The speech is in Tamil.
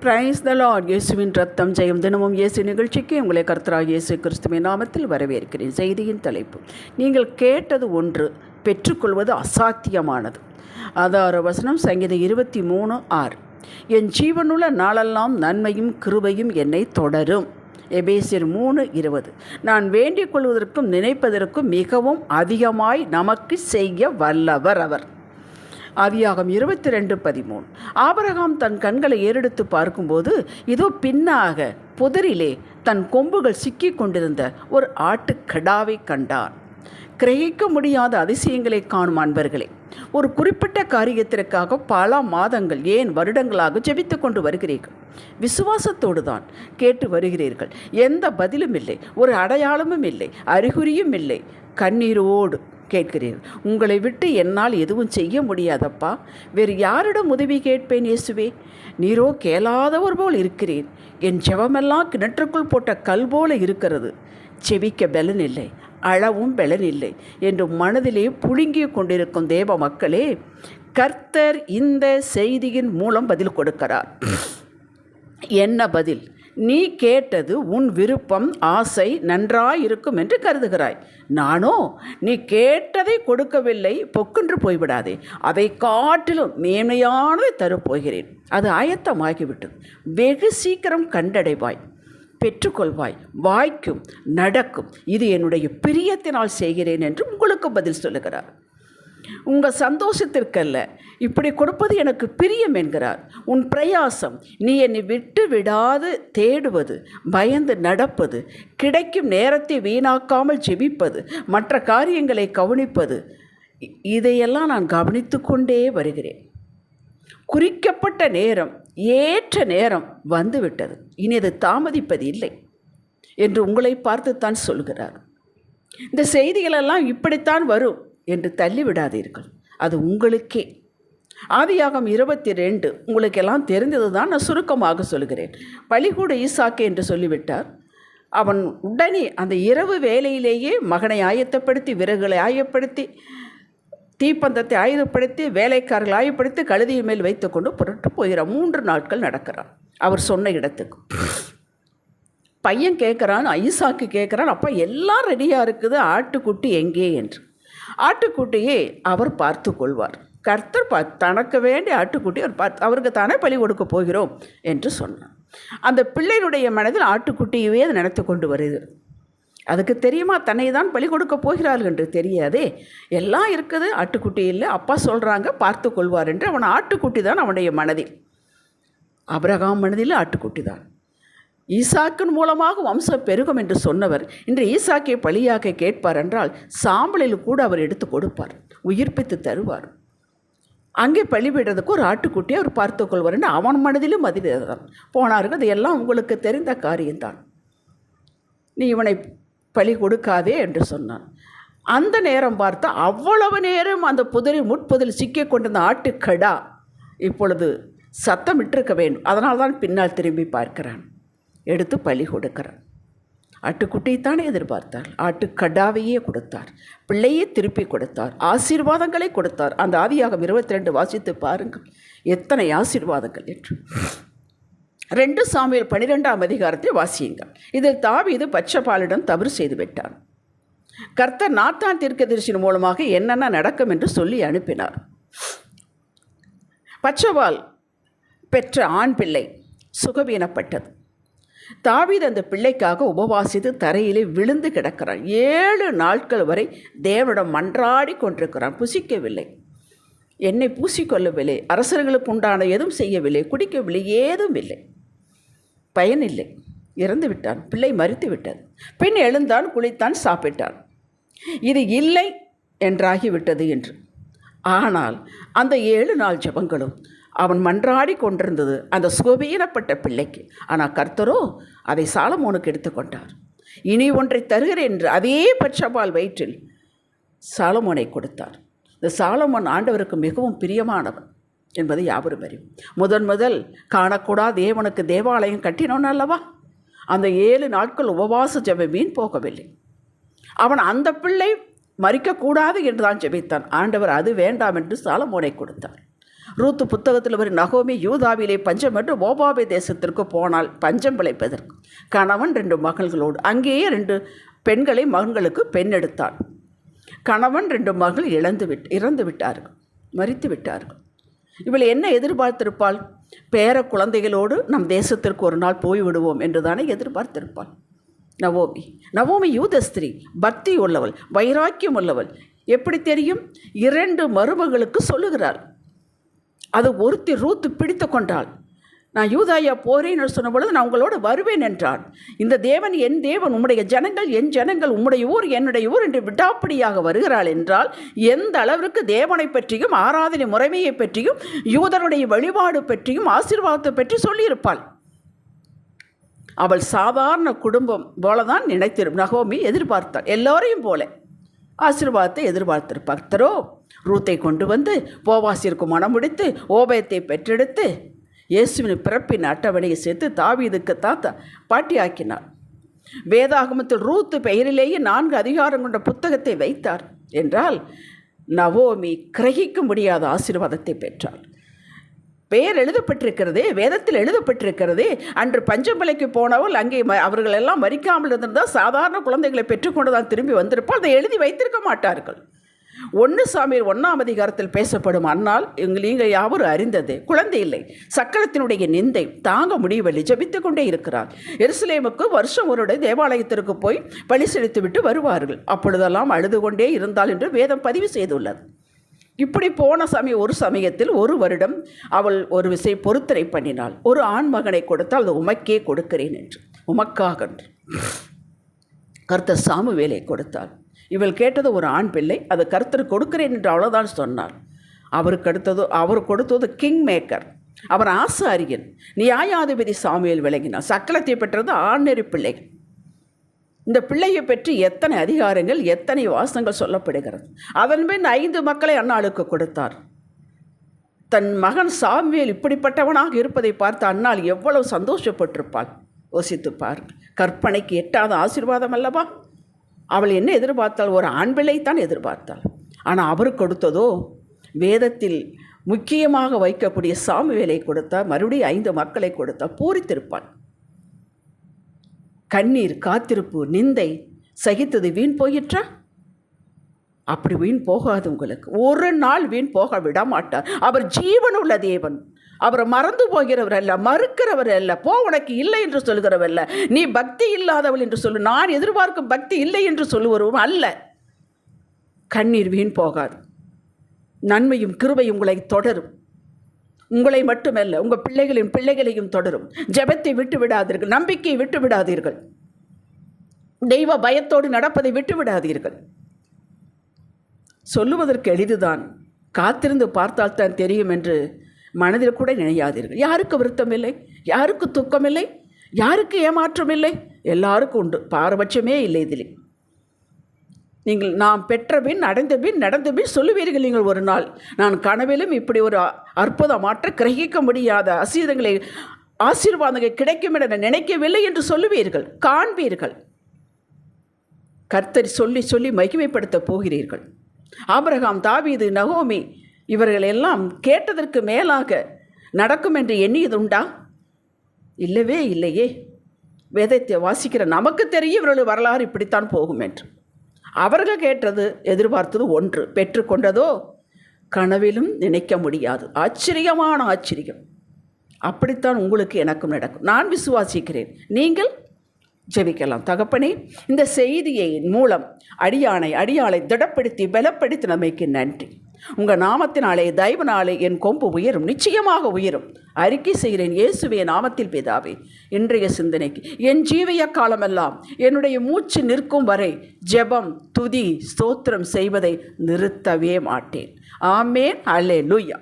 பிரைஸ் த லார்ட் இயேசுவின் ரத்தம் ஜெயம் தினமும் இயேசு நிகழ்ச்சிக்கு உங்களை கர்த்தராக இயேசு கிறிஸ்துவின் நாமத்தில் வரவேற்கிறேன். செய்தியின் தலைப்பு நீங்கள் கேட்டது ஒன்று பெற்றுக்கொள்வது அசாத்தியமானது. ஆதார வசனம் சங்கீதம் இருபத்தி மூணு ஆறு. என் ஜீவனுள்ள நாளெல்லாம் நன்மையும் கிருபையும் என்னை தொடரும். எபேசியர் மூணு இருபது. நான் வேண்டிக் கொள்வதற்கும் நினைப்பதற்கும் மிகவும் அதிகமாய் நமக்கு செய்ய வல்லவர் அவர். ஆதியாகம் இருபத்தி ரெண்டு பதிமூணு. ஆபரகாம் தன் கண்களை ஏறெடுத்து பார்க்கும்போது இதோ பின்னாக புதரிலே தன் கொம்புகள் சிக்கி கொண்டிருந்த ஒரு ஆட்டுக்கடாவை கண்டான். கிரகிக்க முடியாத அதிசயங்களை காணும் அன்பர்களே ஒரு குறிப்பிட்ட காரியத்திற்காக பல மாதங்கள் ஏன் வருடங்களாக ஜெபித்து கொண்டு வருகிறீர்கள்? விசுவாசத்தோடு தான் கேட்டு வருகிறீர்கள். எந்த பதிலும் இல்லை ஒரு அடையாளமும் இல்லை அறிகுறியும் இல்லை. கண்ணீரோடு கேட்கிறீர் உங்களை விட்டு என்னால் எதுவும் செய்ய முடியாதப்பா. வேறு யாரிடம் உதவி கேட்பேன் இயேசுவே? நீரோ கேளாதவர் போல் இருக்கிறீர். என் ஜெபமெல்லாம் கிணற்றுக்குள் போட்ட கல் போல இருக்கிறது. செவிக்க பலன் இல்லை அளவும் பலன் இல்லை என்று மனதிலே புழுங்கி கொண்டிருக்கும் தேவ மக்களே கர்த்தர் இந்த செய்தியின் மூலம் பதில் கொடுக்கிறார். என்ன பதில்? நீ கேட்டது உன் விருப்பம் ஆசை நன்றாயிருக்கும் என்று கருதுகிறாய். நானோ நீ கேட்டதை கொடுக்கவில்லை பொக்கென்று போய்விடாதே. அதை காட்டிலும் மேன்மையானதை தரப்போகிறேன். அது ஆயத்தமாகிவிட்டது. வெகு சீக்கிரம் கண்டடைவாய் பெற்றுக்கொள்வாய் வாய்க்கும் நடக்கும். இது என்னுடைய பிரியத்தினால் செய்கிறேன் என்று உங்களுக்கு பதில் சொல்லுகிறார். உங்கள் சந்தோஷத்திற்கல்ல. இப்படி கொடுப்பது எனக்கு பிரியம் என்கிறார். உன் பிரயாசம் நீ என்னை விட்டு விடாது தேடுவது பயந்து நடப்பது கிடைக்கும் நேரத்தை வீணாக்காமல் ஜெபிப்பது மற்ற காரியங்களை கவனிப்பது இதையெல்லாம் நான் கவனித்து கொண்டே வருகிறேன். குறிக்கப்பட்ட நேரம் ஏற்ற நேரம் வந்துவிட்டது. இனி அது தாமதிப்பது இல்லை என்று உங்களை பார்த்துத்தான் சொல்கிறார். இந்த செய்திகளெல்லாம் இப்படித்தான் வரும். என்று தள்ளிவிடாதீர்கள். அது உங்களுக்கே. ஆதியாகம் இருபத்தி ரெண்டு உங்களுக்கெல்லாம் தெரிந்தது தான் நான் சுருக்கமாக சொல்கிறேன். பழிகூட ஈசாக்கு என்று சொல்லிவிட்டார். அவன் உடனே அந்த இரவு வேலையிலேயே மகனை ஆயத்தப்படுத்தி விறகுகளை ஆயப்படுத்தி தீப்பந்தத்தை ஆயுதப்படுத்தி வேலைக்காரர்கள் ஆயப்படுத்தி கழுதியின் மேல் வைத்துக்கொண்டு புரட்டு போகிறான் மூன்று நாட்கள் நடக்கிறான் அவர் சொன்ன இடத்துக்கு. பையன் கேட்குறான் ஐசாக்கு கேட்குறான் அப்போ எல்லாம் ரெடியாக இருக்குது ஆட்டுக்குட்டி எங்கே? என்று. ஆட்டுக்குட்டியை அவர் பார்த்து கொள்வார் கர்த்தர் பா தனக்கு வேண்டிய ஆட்டுக்குட்டி அவர் பார்த்து அவருக்கு தானே பலி கொடுக்க போகிறோம் என்று சொன்னார். அந்த பிள்ளையினுடைய மனதில் ஆட்டுக்குட்டியவே அது நினைத்து கொண்டு வருகிறது அதுக்கு தெரியுமா தன்னை தான் பலி கொடுக்க போகிறார்கள் என்று தெரியாதே. எல்லாம் இருக்குது ஆட்டுக்குட்டி இல்லை அப்பா சொல்கிறாங்க பார்த்து கொள்வார் என்று அவன் ஆட்டுக்குட்டி தான் அவனுடைய மனதில். அபிரகாம் மனதில் ஆட்டுக்குட்டி தான். ஈசாக்கின் மூலமாக வம்சம் பெருகும் என்று சொன்னவர். இன்று ஈசாக்கை பலியாக கேட்பார் என்றால் சாம்பலில் கூட அவர் எடுத்து கொடுப்பார் உயிர்ப்பித்து தருவார். அங்கே பழிவிடுறதுக்கு ஒரு ஆட்டுக்குட்டியை அவர் பார்த்து என்று அவன் மனதிலும் மதிதான் போனார்கள் அது எல்லாம் உங்களுக்கு தெரிந்த காரியம்தான். நீ இவனை பழி கொடுக்காதே என்று சொன்னான். அந்த நேரம் பார்த்தா அவ்வளவு நேரம் அந்த புதிரை முட்புதில் சிக்கிக் கொண்டிருந்த ஆட்டுக்கடா இப்பொழுது சத்தமிட்டிருக்க வேண்டும். அதனால்தான் பின்னால் திரும்பி பார்க்கிறான். எடுத்து பலி கொடுக்கிறான் ஆட்டுக்குட்டியைத்தானே எதிர்பார்த்தார். ஆட்டுக்கடாவையே கொடுத்தார். பிள்ளையே திருப்பி கொடுத்தார். ஆசீர்வாதங்களை கொடுத்தார். அந்த ஆதியாகம் இருபத்தி ரெண்டு வாசித்து பாருங்கள். எத்தனை ஆசீர்வாதங்கள் என்று. ரெண்டு சாமியில் பனிரெண்டாம் அதிகாரத்தை வாசியுங்கள். இதில் தாவீது பச்சைப்பாலிடம் தவறு செய்து விட்டார். கர்த்தர் நாத்தான் தீர்க்கதரிசியின் மூலமாக என்னென்ன நடக்கும் என்று சொல்லி அனுப்பினார். பச்சவால் பெற்ற ஆண் பிள்ளை சுகவீனப்பட்டது. தாவீது அந்த பிள்ளைக்காக உபவாசித்து தரையிலே விழுந்து கிடக்கிறான். ஏழு நாட்கள் வரை தேவனிடம் மன்றாடி கொண்டிருக்கிறான். புசிக்கவில்லை. என்னை பூசிக்கொள்ளவில்லை. அரசர்களுக்கு உண்டான எதுவும் செய்யவில்லை. குடிக்கவில்லை. ஏதும் இல்லை. பயனில்லை இறந்து விட்டான். பிள்ளை மறித்து விட்டது. பின் எழுந்தான் குளித்தான் சாப்பிட்டான். இது இல்லை என்றாகிவிட்டது என்று. ஆனால் அந்த ஏழு நாள் ஜெபங்களும் அவன் மன்றாடி கொண்டிருந்தது அந்த சுகவீனப்பட்ட பிள்ளைக்கு. ஆனால் கர்த்தரோ அதை சாலமோனுக்கு எடுத்துக்கொண்டார் இனி ஒன்றை தருகிறேன் என்று அதே பட்சபால் வயிற்றில் சாலமோனை கொடுத்தார். இந்த சாலமோன் ஆண்டவருக்கு மிகவும் பிரியமானவன் என்பது யாவரும் அறியும். முதன் முதல் காணக்கூடா தேவனுக்கு தேவாலயம் கட்டினோன் அல்லவா? அந்த ஏழு நாட்கள் உபவாச ஜெப போகவில்லை. அவன் அந்த பிள்ளை மறிக்கக்கூடாது என்று தான் ஜெபித்தான். ஆண்டவர் அது வேண்டாம் என்று சாலமோனை கொடுத்தார். ரூத்து புத்தகத்தில் வரும் நகோமி யூதாவிலே பஞ்சம் என்று ஓபாபே தேசத்திற்கு போனால் பஞ்சம் பிழைப்பதற்கு கணவன் ரெண்டு மகள்களோடு. அங்கேயே ரெண்டு பெண்களை மகன்களுக்கு பெண் எடுத்தாள் கணவன் ரெண்டு மகள் இழந்து விட் இறந்து விட்டார்கள் மறித்து விட்டார்கள். இவள் என்ன எதிர்பார்த்திருப்பாள்? பேர குழந்தைகளோடு நம் தேசத்திற்கு ஒரு நாள் போய்விடுவோம் என்று தானே எதிர்பார்த்திருப்பாள். நவோமி நவோமி யூதஸ்திரி பக்தி உள்ளவள் வைராக்கியம் உள்ளவள் எப்படி தெரியும்? இரண்டு மருமகளுக்கு சொல்லுகிறாள். அது ஒருத்தி ரூத்து பிடித்து கொண்டாள். நான் யூதாயா போறேன்னு சொன்ன பொழுது நான் உங்களோட வருவேன் என்றான். இந்த தேவன் என் தேவன் உம்முடைய ஜனங்கள் என் ஜனங்கள் உம்முடைய ஊர் என்னுடைய ஊர் என்று விடாப்படியாக வருகிறாள் என்றால் எந்த அளவிற்கு தேவனை பற்றியும் ஆராதனை முறைமையை பற்றியும் யூதனுடைய வழிபாடு பற்றியும் ஆசீர்வாதத்தை பற்றி சொல்லியிருப்பாள். அவள் சாதாரண குடும்பம் போல தான் நகோமி எதிர்பார்த்தாள். எல்லோரையும் போல. ஆசீர்வாதத்தை எதிர்பார்த்திரு பக்தரோ ரூத்தை கொண்டு வந்து போவாசிற்கு மனம் முடித்து ஓபயத்தை பெற்றெடுத்து இயேசுவின் பிறப்பின் அட்டவணையை சேர்த்து தாவீதுக்கு தாத்தா பாட்டியாக்கினார். வேதாகமத்தில் ரூத்து பெயரிலேயே நான்கு அதிகாரம் கொண்ட புத்தகத்தை வைத்தார் என்றால் நவோமி கிரகிக்க முடியாத ஆசீர்வாதத்தை பெற்றாள் பெயர் எழுதப்பட்டிருக்கிறதே வேதத்தில் எழுதப்பட்டிருக்கிறதே. அன்று பஞ்சமலைக்கு போனவள் அங்கே ம அவர்கள் எல்லாம் மறிக்காமல் இருந்திருந்தால் சாதாரண குழந்தைகளை பெற்றுக்கொண்டு தான் திரும்பி வந்திருப்பால் அதை எழுதி வைத்திருக்க மாட்டார்கள். ஒன்று சாமியர் ஒன்றாம் அதிகாரத்தில் பேசப்படும் அன்னால் எங்கள் நீங்கள் யாவரும் அறிந்தது குழந்தை இல்லை. சக்கரத்தினுடைய நிந்தை தாங்க முடியவில்லை. ஜபித்து கொண்டே இருக்கிறார். எருசலேமுக்கு வருஷம் ஒருடைய தேவாலயத்திற்கு போய் பழி செலுத்திவிட்டு வருவார்கள். அப்பொழுதெல்லாம் அழுது கொண்டே இருந்தால் என்று வேதம் பதிவு செய்துள்ளது. இப்படி போன சமய ஒரு சமயத்தில் ஒரு வருடம் அவள் ஒரு விசை பொறுத்தரை பண்ணினாள். ஒரு ஆண் மகனை கொடுத்தால் அது உமக்கே கொடுக்கிறேன் என்று. உமக்காக என்று. கர்த்தர் சாமுவேலை கொடுத்தாள் இவள் கேட்டது ஒரு ஆண் பிள்ளை அது கர்த்தர் கொடுக்கிறேன் என்று அவ்வளோதான் சொன்னார். அவருக்கு அடுத்தது அவர் கொடுத்தது கிங் மேக்கர் அவர் ஆசாரியன் நியாயாதிபதி சாமியில் விளங்கினார். சக்கலத்தை பெற்றது ஆண்நெறி பிள்ளைகள் இந்த பிள்ளையை பற்றி எத்தனை அதிகாரங்கள் எத்தனை வாசங்கள் சொல்லப்படுகிறது? அதன் பின் ஐந்து மக்களை அன்னாளுக்கு கொடுத்தார். தன் மகன் சாமியல் இப்படிப்பட்டவனாக இருப்பதை பார்த்து அண்ணாள் எவ்வளவு சந்தோஷப்பட்டிருப்பாள். யோசித்துப்பார் கற்பனைக்கு எட்டாத ஆசீர்வாதம் அல்லவா? அவள் என்ன எதிர்பார்த்தாள்? ஒரு ஆண் பிள்ளைத்தான் எதிர்பார்த்தாள். ஆனால் அவர் கொடுத்ததோ? வேதத்தில் முக்கியமாக வைக்கக்கூடிய சாமுவேலை கொடுத்தா மறுபடியும் ஐந்து மக்களை கொடுத்தா பூரித்திருப்பாள். கண்ணீர் காத்திருப்பு நிந்தை சகித்தது வீண் போயிற்றா? அப்படி வீண் போகாது உங்களுக்கு. ஒரு நாள் வீண் போக விட மாட்டார் அவர் ஜீவனுள்ள தேவன். அவர் மறந்து போகிறவர் அல்ல மறுக்கிறவர் அல்ல போ உனக்கு இல்லை என்று சொல்கிறவர் அல்ல. நீ பக்தி இல்லாதவள் என்று சொல்லு. நான் எதிர்பார்க்கும் பக்தி இல்லை என்று சொல்லுவரும் அல்ல. கண்ணீர் வீண் போகாது. நன்மையும் கிருபையும் உங்களை தொடரும். உங்களை மட்டுமல்ல உங்கள் பிள்ளைகளின் பிள்ளைகளையும் தொடரும். ஜெபத்தை விட்டு விடாதீர்கள். நம்பிக்கையை விட்டு விடாதீர்கள். தெய்வ பயத்தோடு நடப்பதை விட்டு விடாதீர்கள். சொல்லுவதற்கு எளிதுதான். காத்திருந்து பார்த்தால்தான் தெரியும் என்று மனதில் கூட நினையாதீர்கள். யாருக்கு வருத்தம் இல்லை? யாருக்கு துக்கம் இல்லை யாருக்கு ஏமாற்றம் இல்லை? எல்லாருக்கும் உண்டு. பாரபட்சமே இல்லை இதில். நீங்கள் நாம் பெற்ற பின் அடைந்த பின் நடந்த பின் சொல்லுவீர்கள் நீங்கள் ஒரு நாள். நான் கனவிலும் இப்படி ஒரு அற்புதமாற்ற கிரகிக்க முடியாத அசீதங்களை ஆசீர்வாதங்கள் கிடைக்கும் என நினைக்கவில்லை என்று சொல்லுவீர்கள். காண்பீர்கள். கர்த்தர் சொல்லி சொல்லி மகிமைப்படுத்த போகிறீர்கள். ஆபரகாம் தாவீது நகோமி இவர்கள் எல்லாம் கேட்டதற்கு மேலாக நடக்கும் என்று எண்ணியது உண்டா இல்லவே இல்லையே. வேதத்தை வாசிக்கிற நமக்கு தெரியும் இவர்கள் வரலாறு இப்படித்தான் போகும் என்று. அவர்கள் கேட்டது எதிர்பார்த்தது ஒன்று. பெற்றுக்கொண்டதோ கனவிலும் நினைக்க முடியாது. ஆச்சரியமான ஆச்சரியம். அப்படித்தான் உங்களுக்கு எனக்கும் நடக்கும். நான் விசுவாசிக்கிறேன். நீங்கள் ஜெபிக்கலாம். தகப்பனே இந்த செய்தியின் மூலம் அடியானை அடியாளை திடப்படுத்தி பலப்படுத்தினமைக்கு நன்றி. உங்கள் நாமத்தினாலே தயவனாலே என் கொம்பு உயரும் நிச்சயமாக உயரும். அறிக்கை செய்கிறேன் இயேசுவே நாமத்தில் பிதாவே. இன்றைய சிந்தனைக்கு என் ஜீவிய காலமெல்லாம் என்னுடைய மூச்சு நிற்கும் வரை ஜெபம் துதி ஸ்தோத்திரம் செய்வதை நிறுத்தவே மாட்டேன். ஆமேன் அல்லே லூயா